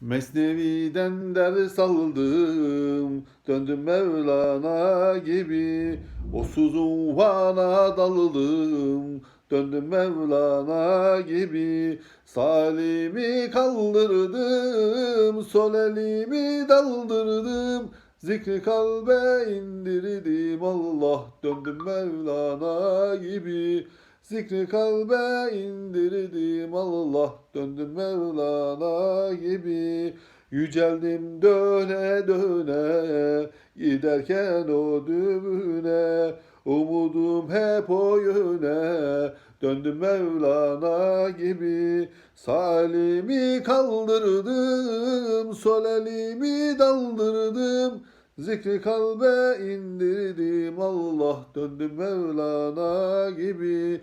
Mesnevi'den ders aldım, döndüm Mevlana gibi. O suzun vana daldım, döndüm Mevlana gibi. Salimi kaldırdım, sol elimi daldırdım. Zikri kalbe indirdim Allah, döndüm Mevlana gibi. Zikri kalbe indirdim Allah Döndüm Mevlana gibi. Yüceldim döne döne Giderken o dübüne Umudum hep o yöne Döndüm Mevlana gibi. Salimi kaldırdım Sol elimi daldırdım. Zikri kalbe indirdim Allah Döndüm Mevlana gibi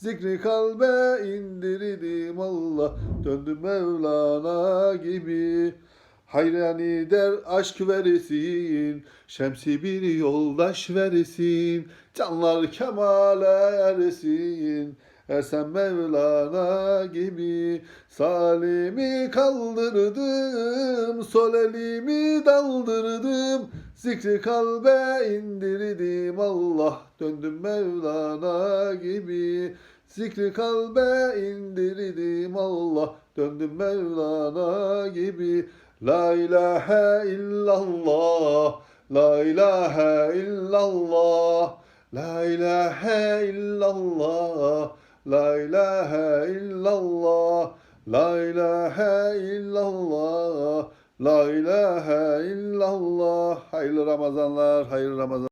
Zikri kalbe indirdim Allah. Döndüm Mevlana gibi. Hayrani der aşk veresin Şemsi bir yoldaş veresin Canlar kemale ersin. Ersen Mevlana gibi Salimi kaldırdım Sol elimi daldırdım Zikri kalbe indirdim Allah Döndüm Mevlana gibi. Zikri kalbe indirdim Allah Döndüm Mevlana gibi. La ilahe illallah La ilahe illallah La ilahe illallah La ilahe illallah La ilahe illallah La ilahe illallah Hayırlı Ramazanlar, hayırlı Ramazan.